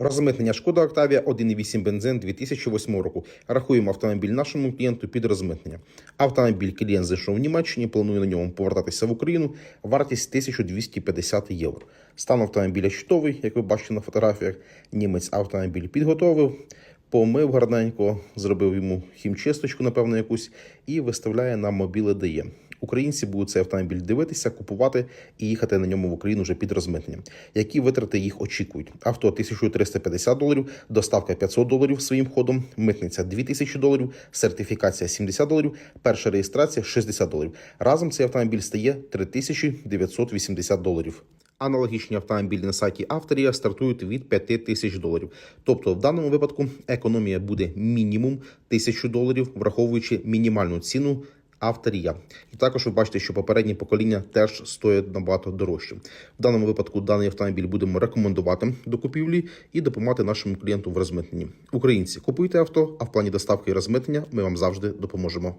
Розмитнення Шкода Октавія 1,8 бензин 2008 року. Рахуємо автомобіль нашому клієнту під розмитнення. Автомобіль клієнт зайшов в Німеччині, планує на ньому повертатися в Україну. Вартість 1250 євро. Стан автомобіля чудовий, як ви бачите на фотографіях. Німець автомобіль підготовив, помив гарненько, зробив йому хімчисточку, напевно, якусь, і виставляє на мобіле дає. Українці будуть цей автомобіль дивитися, купувати і їхати на ньому в Україну вже під розмитненням. Які витрати їх очікують? Авто 1350 доларів, доставка 500 доларів своїм ходом, митниця 2000 доларів, сертифікація 70 доларів, перша реєстрація 60 доларів. Разом цей автомобіль стає 3980 доларів. Аналогічні автомобілі на сайті Авторія стартують від 5 тисяч доларів. Тобто, в даному випадку економія буде мінімум 1000 доларів, враховуючи мінімальну ціну авторія. І також ви бачите, що попередні покоління теж стоять набагато дорожче. В даному випадку даний автомобіль будемо рекомендувати до купівлі і допомагати нашому клієнту в розмитненні. Українці купуйте авто, а в плані доставки і розмитнення ми вам завжди допоможемо.